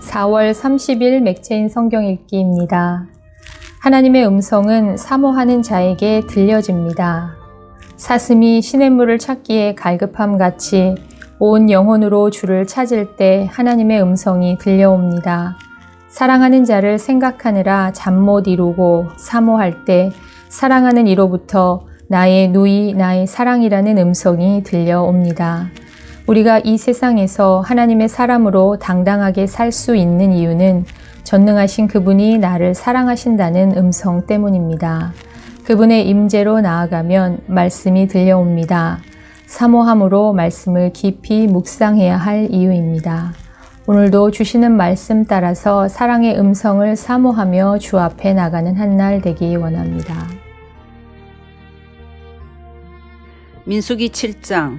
4월 30일 맥체인 성경 읽기입니다. 하나님의 음성은 사모하는 자에게 들려집니다. 사슴이 시냇물을 찾기에 갈급함 같이 온 영혼으로 주를 찾을 때 하나님의 음성이 들려옵니다. 사랑하는 자를 생각하느라 잠 못 이루고 사모할 때 사랑하는 이로부터 나의 누이, 나의 사랑이라는 음성이 들려옵니다. 우리가 이 세상에서 하나님의 사람으로 당당하게 살 수 있는 이유는 전능하신 그분이 나를 사랑하신다는 음성 때문입니다. 그분의 임재로 나아가면 말씀이 들려옵니다. 사모함으로 말씀을 깊이 묵상해야 할 이유입니다. 오늘도 주시는 말씀 따라서 사랑의 음성을 사모하며 주 앞에 나가는 한 날 되기 원합니다. 민수기 7장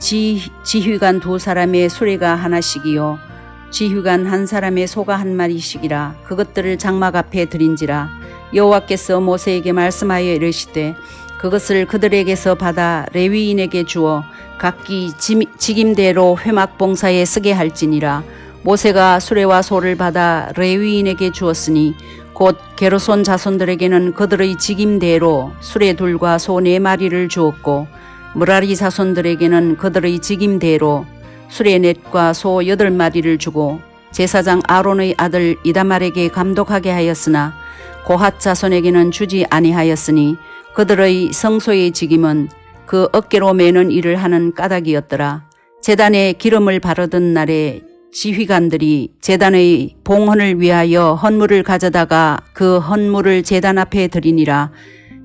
지, 지휘관 두 사람의 수레가 하나씩이요. 지휘관 한 사람의 소가 한 마리씩이라 그것들을 장막 앞에 드린지라 여호와께서 모세에게 말씀하여 이르시되 그것을 그들에게서 받아 레위인에게 주어 각기 지- 직임대로 회막 봉사에 쓰게 할지니라. 모세가 수레와 소를 받아 레위인에게 주었으니 곧 게르손 자손들에게는 그들의 직임대로 수레 둘과 소 네 마리를 주었고 무라리 자손들에게는 그들의 직임대로 수레 넷과 소 여덟 마리를 주고 제사장 아론의 아들 이다말에게 감독하게 하였으나 고핫 자손에게는 주지 아니하였으니 그들의 성소의 직임은 그 어깨로 매는 일을 하는 까닭이었더라. 제단에 기름을 바르던 날에 지휘관들이 제단의 봉헌을 위하여 헌물을 가져다가 그 헌물을 제단 앞에 드리니라.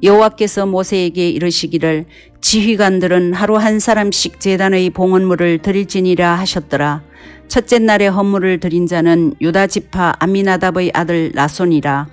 여호와께서 모세에게 이르시기를 지휘관들은 하루 한 사람씩 제단의 봉헌물을 드릴지니라 하셨더라. 첫째 날에 헌물을 드린 자는 유다 지파 아미나답의 아들 나손이라.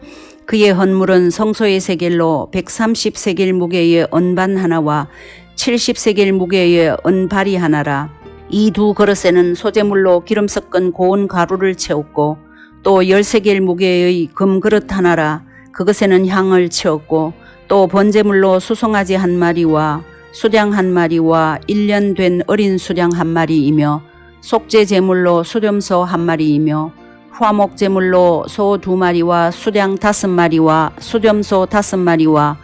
그의 헌물은 성소의 세겔로 130세겔 무게의 언반 하나와 70세겔 무게의 언발이 하나라. 이 두 그릇에는 소재물로 기름 섞은 고운 가루를 채웠고 또 10세겔 무게의 금그릇 하나라. 그것에는 향을 채웠고 또 번제물로 수송아지 한 마리와 수량 한 마리와 1년 된 어린 수량 한 마리이며 속죄 제물로 수렴소 한 마리이며 화목 제물로 소 두 마리와 수량 다섯 마리와 수렴소 다섯 마리와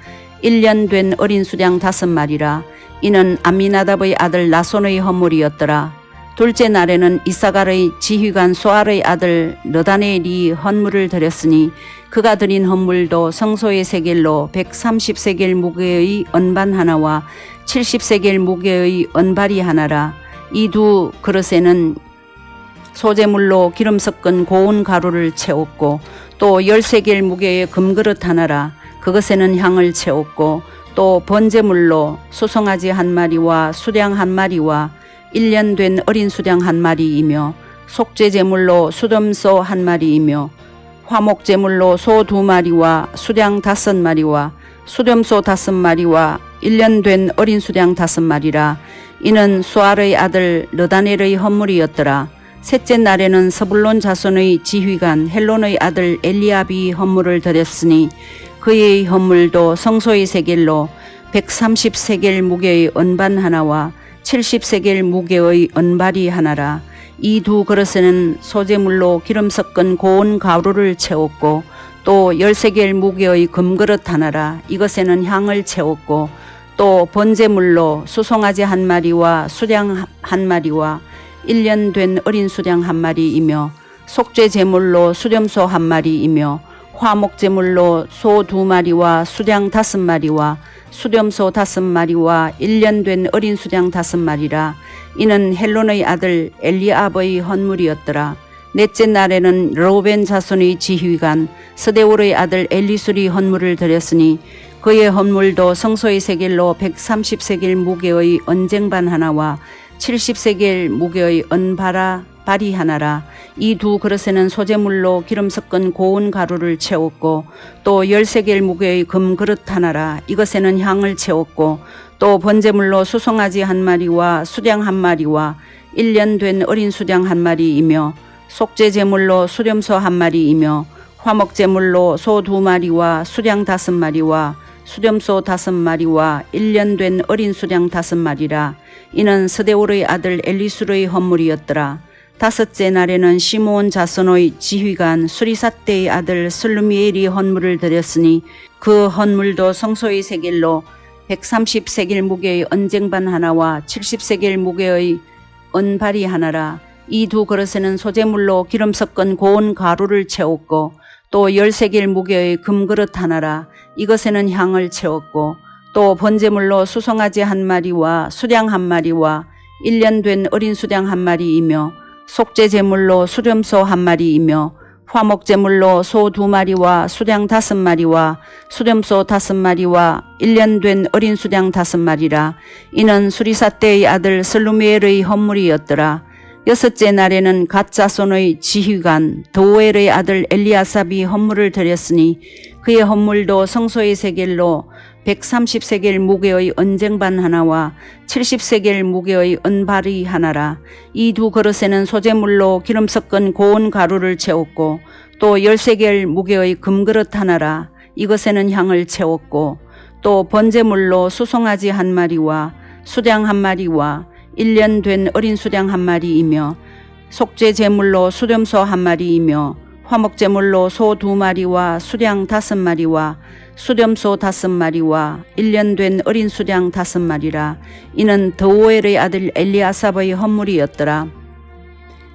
1년 된 어린 수량 다섯 마리라. 이는 아미나답의 아들 나손의 헌물이었더라 둘째 날에는 이사갈의 지휘관 소알의 아들 너다네엘이 헌물을 드렸으니 그가 드린 헌물도 성소의 세겔로 130세겔 무게의 언반 하나와 70세겔 무게의 언발이 하나라. 이 두 그릇에는 소재물로 기름 섞은 고운 가루를 채웠고 또 열세겔 무게의 금그릇 하나라. 그것에는 향을 채웠고 또 번제물로 수송아지 한 마리와 수량 한 마리와 1년 된 어린 수량 한 마리이며 속죄 제물로 수덤소 한 마리이며 화목 제물로 소 두 마리와 수량 다섯 마리와 수렴소 다섯 마리와 1년 된 어린 수량 다섯 마리라. 이는 수알의 아들 르다넬의 헌물이었더라. 셋째 날에는 서불론 자손의 지휘관 헬론의 아들 엘리압이 헌물을 드렸으니 그의 헌물도 성소의 세겔로 130세겔 무게의 언반 하나와 70세겔 무게의 언발이 하나라. 이 두 그릇에는 소재물로 기름 섞은 고운 가루를 채웠고 또 10세겔 무게의 금그릇 하나라. 이것에는 향을 채웠고 또 번제물로 수송아지 한 마리와 수량 한 마리와 1년 된 어린 수량 한 마리이며 속죄 제물로 수렴소 한 마리이며 화목 제물로 소 두 마리와 수량 다섯 마리와 수렴소 다섯 마리와 1년 된 어린 수량 다섯 마리라. 이는 헬론의 아들 엘리압의 헌물이었더라. 넷째 날에는 로벤 자손의 지휘관 스데울의 아들 엘리술이 헌물을 드렸으니 그의 헌물도 성소의 세겔로 130세겔 무게의 언쟁반 하나와 70세겔 무게의 언바라 발이 하나라 이 두 그릇에는 소재물로 기름 섞은 고운 가루를 채웠고 또 열세 개의 무게의 금 그릇 하나라 이것에는 향을 채웠고 또 번제물로 수송아지 한 마리와 수량 한 마리와 일년된 어린 수량 한 마리이며 속죄 제물로 수렴소 한 마리이며 화목 제물로 소 두 마리와 수량 다섯 마리와 수렴소 다섯 마리와 일년된 어린 수량 다섯 마리라. 이는 스데울의 아들 엘리술의 헌물이었더라 다섯째 날에는 시므온 자손의 지휘관 수리사떼의 아들 슬루미엘이 헌물을 드렸으니 그 헌물도 성소의 세겔로 130세겔 무게의 언쟁반 하나와 70세겔 무게의 은발이 하나라. 이 두 그릇에는 소재물로 기름 섞은 고운 가루를 채웠고 또 열세겔 무게의 금그릇 하나라. 이것에는 향을 채웠고 또 번제물로 수송아지 한 마리와 수량 한 마리와 일년된 어린 수량 한 마리이며 속죄 제물로 수렴소 한 마리이며 화목 제물로 소 두 마리와 수량 다섯 마리와 수렴소 다섯 마리와 일년된 어린 수량 다섯 마리라. 이는 수리사 때의 아들 슬루미엘의 헌물이었더라. 여섯째 날에는 갓자손의 지휘관 도엘의 아들 엘리아삽이 헌물을 드렸으니 그의 헌물도 성소의 세겔로 130세겔 무게의 언쟁반 하나와 70세겔 무게의 은발이 하나라. 이 두 그릇에는 소재물로 기름 섞은 고운 가루를 채웠고 또 10세겔 무게의 금그릇 하나라. 이것에는 향을 채웠고 또 번제물로 수송아지 한 마리와 수량 한 마리와 일년된 어린 수량 한 마리이며 속죄 제물로 수렴소 한 마리이며 화목 제물로 소 두 마리와 수량 다섯 마리와 수렴소 다섯 마리와 일년된 어린 수량 다섯 마리라. 이는 더오엘의 아들 엘리아삽의 헌물이었더라.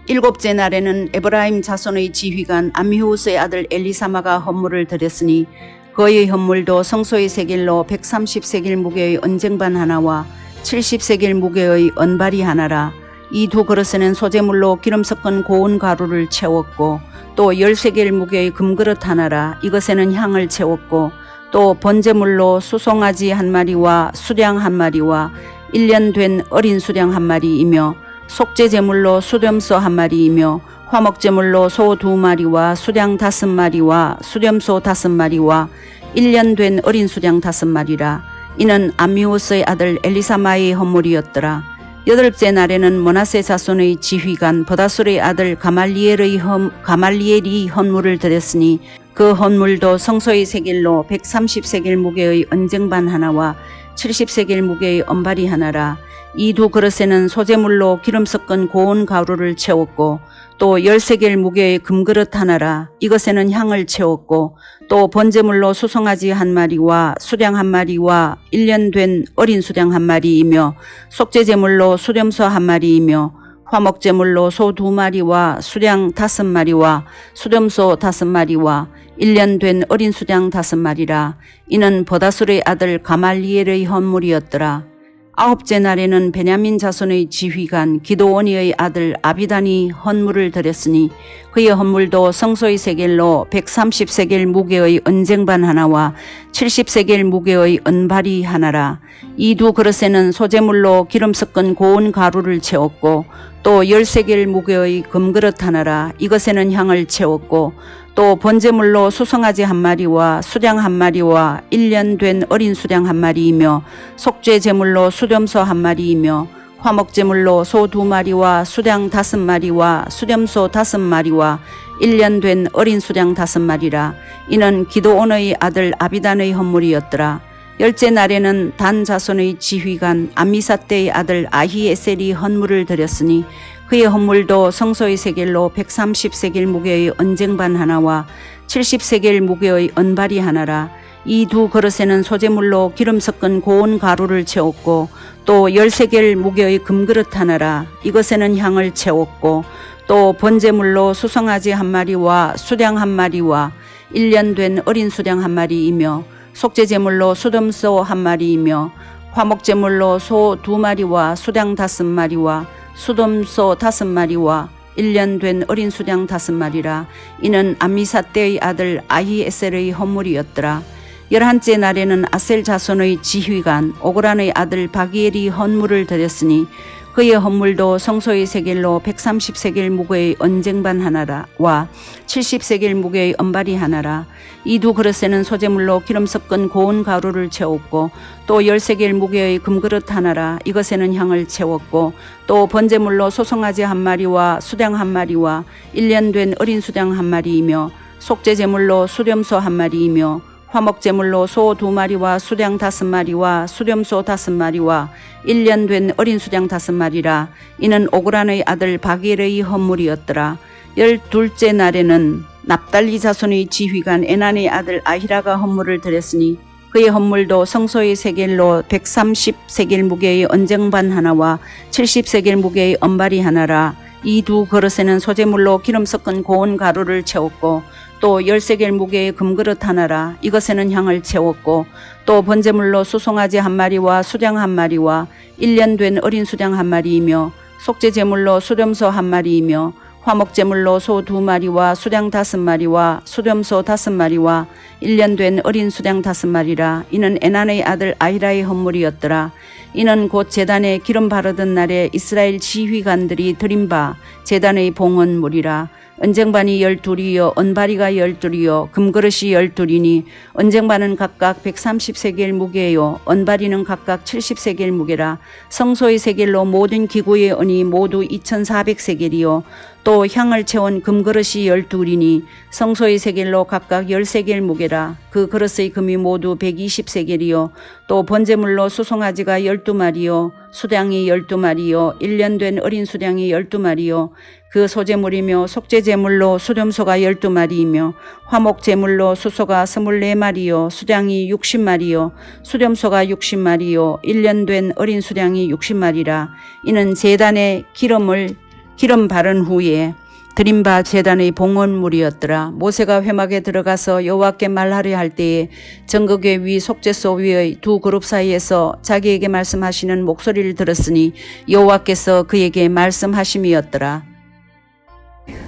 일곱째 날에는 에브라임 자손의 지휘관 암미후스의 아들 엘리사마가 헌물을 드렸으니 그의 헌물도 성소의 세겔로 130세겔 무게의 언쟁반 하나와 70세겔 무게의 은발이 하나라 이 두 그릇에는 소재물로 기름 섞은 고운 가루를 채웠고 또 10세겔 무게의 금그릇 하나라 이것에는 향을 채웠고 또 번제물로 수송아지 한 마리와 수량 한 마리와 일년된 어린 수량 한 마리이며 속죄 제물로 수렴소 한 마리이며 화목 제물로 소 두 마리와 수량 다섯 마리와 수렴소 다섯 마리와 일년된 어린 수량 다섯 마리라. 이는 암미우스의 아들 엘리사마의 헌물이었더라 여덟째 날에는 모나세 자손의 지휘관 버다술의 아들 가말리엘의 헌, 가말리엘이 헌물을 드렸으니 그 헌물도 성소의 세겔로 130세겔 무게의 언쟁반 하나와 70세겔 무게의 언발이 하나라. 이 두 그릇에는 소재물로 기름 섞은 고운 가루를 채웠고 또 열세겔 무게의 금그릇 하나라. 이것에는 향을 채웠고 또 번제물로 수송아지 한 마리와 수량 한 마리와 일년된 어린 수량 한 마리이며 속죄제물로 수렴소 한 마리이며 화목제물로 소 두 마리와 수량 다섯 마리와 수렴소 다섯 마리와 일년된 어린 수량 다섯 마리라. 이는 버다술의 아들 가말리엘의 헌물이었더라 아홉째 날에는 베냐민 자손의 지휘관 기도원이의 아들 아비단이 헌물을 드렸으니 그의 헌물도 성소의 세겔로 130세겔 무게의 언쟁반 하나와 70세겔 무게의 은발이 하나라. 이 두 그릇에는 소재물로 기름 섞은 고운 가루를 채웠고 또 10세겔 무게의 금그릇 하나라 이것에는 향을 채웠고 또 번제물로 수송아지 한 마리와 수량 한 마리와 일년된 어린 수량 한 마리이며 속죄 제물로 수렴소 한 마리이며 화목 제물로 소 두 마리와 수량 다섯 마리와 수렴소 다섯 마리와 일년된 어린 수량 다섯 마리라. 이는 기도온의 아들 아비단의 헌물이었더라 열째 날에는 단 자손의 지휘관 암미사 때의 아들 아히에셀이 헌물을 드렸으니 그의 헌물도 성소의 세겔로 130세겔 무게의 언쟁반 하나와 70세겔 무게의 은발이 하나라. 이 두 그릇에는 소재물로 기름 섞은 고운 가루를 채웠고 또 10세겔 무게의 금그릇 하나라. 이것에는 향을 채웠고 또 번제물로 수송아지 한 마리와 수량 한 마리와 일년된 어린 수량 한 마리이며 속죄제물로 수덤소 한 마리이며 화목제물로 소 두 마리와 수량 다섯 마리와 수돔소 다섯 마리와 일년된 어린 수량 다섯 마리라. 이는 암미사 때의 아들 아히에셀의 헌물이었더라. 열한째 날에는 아셀 자손의 지휘관 오그란의 아들 바기엘이 헌물을 드렸으니 그의 헌물도 성소의 세겔로 130세겔 무게의 언쟁반 하나라와 70세겔 무게의 언발이 하나라. 이 두 그릇에는 소재물로 기름 섞은 고운 가루를 채웠고 또 10세겔 무게의 금그릇 하나라. 이것에는 향을 채웠고 또 번제물로 소송아지 한 마리와 수량 한 마리와 1년 된 어린 수량 한 마리이며 속죄제물로 수렴소 한 마리이며 화목제물로 소 두 마리와 수량 다섯 마리와 수렴소 다섯 마리와 1년 된 어린 수량 다섯 마리라. 이는 오그란의 아들 바길의 헌물이었더라. 열둘째 날에는 납달리 자손의 지휘관 에난의 아들 아히라가 헌물을 드렸으니 그의 헌물도 성소의 세겔로 130세겔 무게의 언쟁반 하나와 70세겔 무게의 언발이 하나라. 이 두 그릇에는 소재물로 기름 섞은 고운 가루를 채웠고 또 열세겔 무게의 금그릇 하나라. 이것에는 향을 채웠고 또 번제물로 수송아지 한 마리와 수량 한 마리와 1년 된 어린 수량 한 마리이며 속죄 제물로 수렴소 한 마리이며 화목 제물로 소 두 마리와 수량 다섯 마리와 수렴소 다섯 마리와 1년 된 어린 수량 다섯 마리라. 이는 에난의 아들 아히라의 헌물이었더라. 이는 곧 제단에 기름 바르던 날에 이스라엘 지휘관들이 드린 바 제단의 봉헌물이라 언쟁반이 열둘이요 언바리가 열둘이요 금그릇이 열둘이니 언쟁반은 각각 130세겔 무게요 언바리는 각각 70세겔 무게라 성소의 세겔로 모든 기구의 은이 모두 2400세겔이요 또 향을 채운 금그릇이 열둘이니 성소의 세겔로 각각 열세겔 무게라. 그 그릇의 금이 모두 120세겔이요. 또 번제물로 수송아지가 열두 마리요. 수량이 열두 마리요. 1년 된 어린 수량이 열두 마리요. 그 소재물이며 속죄제물로 수렴소가 열두 마리이며 화목제물로 수소가 스물네 마리요. 수량이 육십 마리요. 수렴소가 육십 마리요. 1년 된 어린 수량이 육십 마리라. 이는 제단에 기름을 기름 바른 후에 드린 바 제단의 봉헌물이었더라. 모세가 회막에 들어가서 여호와께 말하려 할 때에 정극의 위 속죄소 위의 두 그룹 사이에서 자기에게 말씀하시는 목소리를 들었으니 여호와께서 그에게 말씀하심이었더라.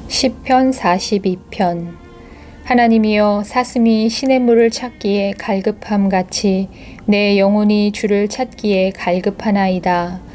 시편 42편 하나님이여 사슴이 시냇물을 찾기에 갈급함 같이 내 영혼이 주를 찾기에 갈급하나이다.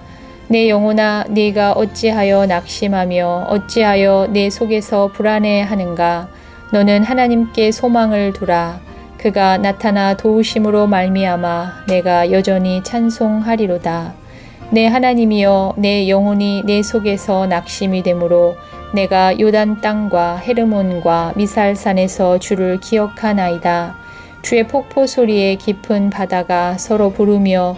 내 영혼아 네가 어찌하여 낙심하며 어찌하여 내 속에서 불안해하는가? 너는 하나님께 소망을 두라. 그가 나타나 도우심으로 말미암아 내가 여전히 찬송하리로다. 내 하나님이여 내 영혼이 내 속에서 낙심이 되므로 내가 요단 땅과 헤르몬과 미살산에서 주를 기억하나이다. 주의 폭포 소리에 깊은 바다가 서로 부르며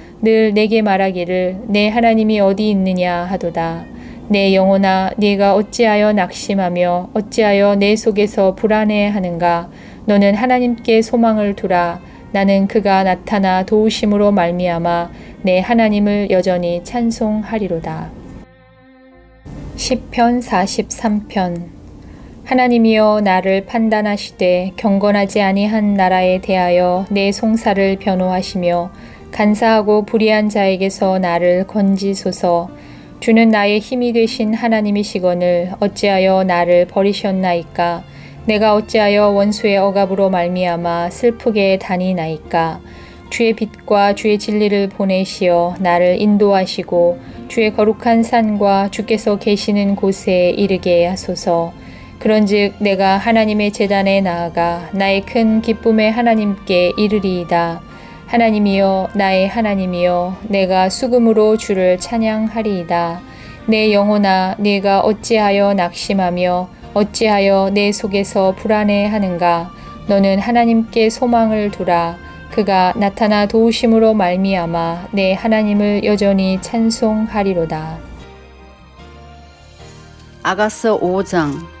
늘 내게 말하기를 내 하나님이 어디 있느냐 하도다. 내 영혼아 네가 어찌하여 낙심하며 어찌하여 내 속에서 불안해하는가 너는 하나님께 소망을 두라 나는 그가 나타나 도우심으로 말미암아 내 하나님을 여전히 찬송하리로다. 시편 43편 하나님이여 나를 판단하시되 경건하지 아니한 나라에 대하여 내 송사를 변호하시며 간사하고 불의한 자에게서 나를 건지소서. 주는 나의 힘이 되신 하나님이시거늘 어찌하여 나를 버리셨나이까? 내가 어찌하여 원수의 억압으로 말미암아 슬프게 다니나이까? 주의 빛과 주의 진리를 보내시어 나를 인도하시고 주의 거룩한 산과 주께서 계시는 곳에 이르게 하소서. 그런즉 내가 하나님의 제단에 나아가 나의 큰 기쁨의 하나님께 이르리이다. 하나님이여 나의 하나님이여 내가 수금으로 주를 찬양하리이다. 내 영혼아 네가 어찌하여 낙심하며 어찌하여 내 속에서 불안해하는가? 너는 하나님께 소망을 두라. 그가 나타나 도우심으로 말미암아 내 하나님을 여전히 찬송하리로다. 아가서 5장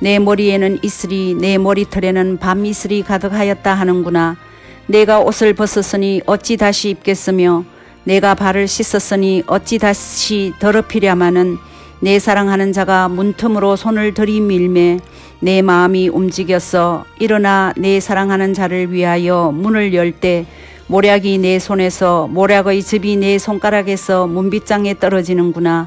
내 머리에는 이슬이 내 머리털에는 밤이슬이 가득하였다 하는구나. 내가 옷을 벗었으니 어찌 다시 입겠으며 내가 발을 씻었으니 어찌 다시 더럽히랴마는 내 사랑하는 자가 문틈으로 손을 들이밀매 내 마음이 움직였어 일어나 내 사랑하는 자를 위하여 문을 열 때 모략이 내 손에서 모략의 즙이 내 손가락에서 문빗장에 떨어지는구나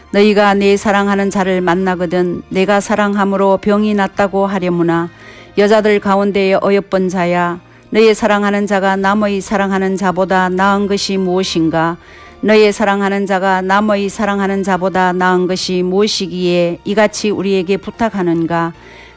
너희가 내 사랑하는 자를 만나거든 내가 사랑함으로 병이 낫다고 하려무나 여자들 가운데에 어여쁜 자야. 너의 사랑하는 자가 남의 사랑하는 자보다 나은 것이 무엇인가? 너의 사랑하는 자가 남의 사랑하는 자보다 나은 것이 무엇이기에 이같이 우리에게 부탁하는가?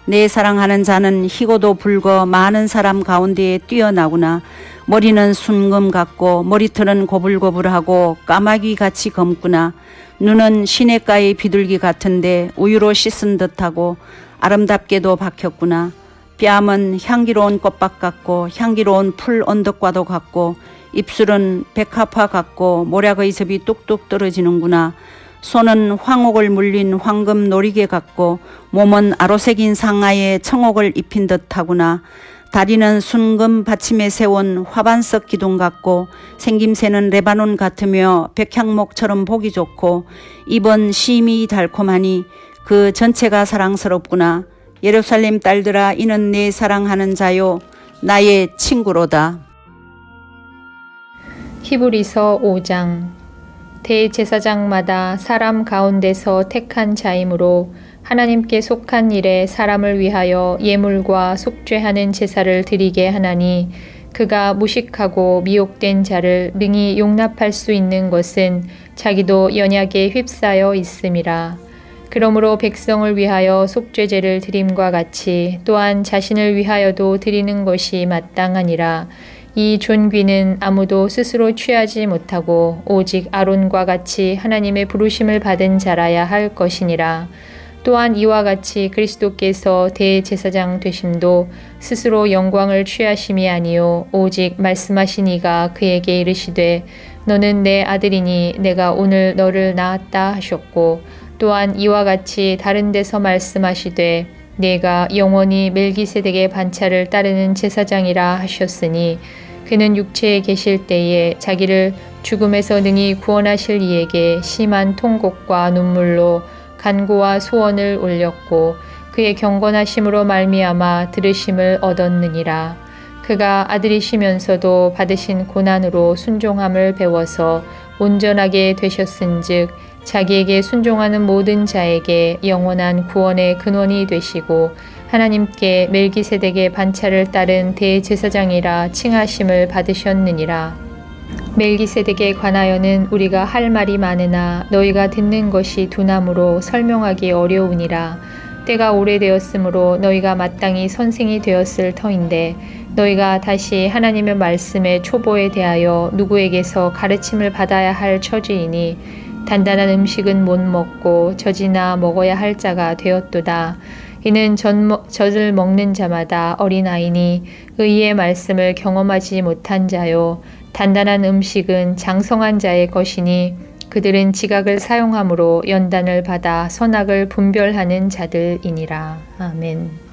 내 사랑하는 자는 희고도 붉어 많은 사람 가운데에 뛰어나구나. 머리는 순금 같고 머리털은 고불고불하고 까마귀 같이 검구나 눈은 시냇가의 비둘기 같은데 우유로 씻은 듯하고 아름답게도 박혔구나. 뺨은 향기로운 꽃밭 같고 향기로운 풀 언덕과도 같고 입술은 백합화 같고 모략의 즙이 뚝뚝 떨어지는구나. 손은 황옥을 물린 황금 놀이개 같고 몸은 아로색인 상아에 청옥을 입힌 듯하구나 다리는 순금 받침에 세운 화반석 기둥 같고 생김새는 레바논 같으며 백향목처럼 보기 좋고 입은 심이 달콤하니 그 전체가 사랑스럽구나. 예루살렘 딸들아 이는 내 사랑하는 자요. 나의 친구로다. 히브리서 5장. 대제사장마다 사람 가운데서 택한 자이므로 하나님께 속한 일에 사람을 위하여 예물과 속죄하는 제사를 드리게 하나니 그가 무식하고 미혹된 자를 능히 용납할 수 있는 것은 자기도 연약에 휩싸여 있음이라. 그러므로 백성을 위하여 속죄제를 드림과 같이 또한 자신을 위하여도 드리는 것이 마땅하니라. 이 존귀는 아무도 스스로 취하지 못하고 오직 아론과 같이 하나님의 부르심을 받은 자라야 할 것이니라. 또한 이와 같이 그리스도께서 대제사장 되심도 스스로 영광을 취하심이 아니요 오직 말씀하신 이가 그에게 이르시되 너는 내 아들이니 내가 오늘 너를 낳았다 하셨고 또한 이와 같이 다른 데서 말씀하시되 내가 영원히 멜기세덱의 반차를 따르는 제사장이라 하셨으니 그는 육체에 계실 때에 자기를 죽음에서 능히 구원하실 이에게 심한 통곡과 눈물로 간구와 소원을 올렸고 그의 경건하심으로 말미암아 들으심을 얻었느니라 그가 아들이시면서도 받으신 고난으로 순종함을 배워서 온전하게 되셨은즉 자기에게 순종하는 모든 자에게 영원한 구원의 근원이 되시고 하나님께 멜기세덱의 반차를 따른 대제사장이라 칭하심을 받으셨느니라. 멜기세덱에 관하여는 우리가 할 말이 많으나 너희가 듣는 것이 두나무로 설명하기 어려우니라. 때가 오래되었으므로 너희가 마땅히 선생이 되었을 터인데 너희가 다시 하나님의 말씀의 초보에 대하여 누구에게서 가르침을 받아야 할 처지이니 단단한 음식은 못 먹고 젖이나 먹어야 할 자가 되었도다. 이는 젖, 젖을 먹는 자마다 어린아이니 의의 말씀을 경험하지 못한 자요. 단단한 음식은 장성한 자의 것이니 그들은 지각을 사용함으로 연단을 받아 선악을 분별하는 자들이니라. 아멘.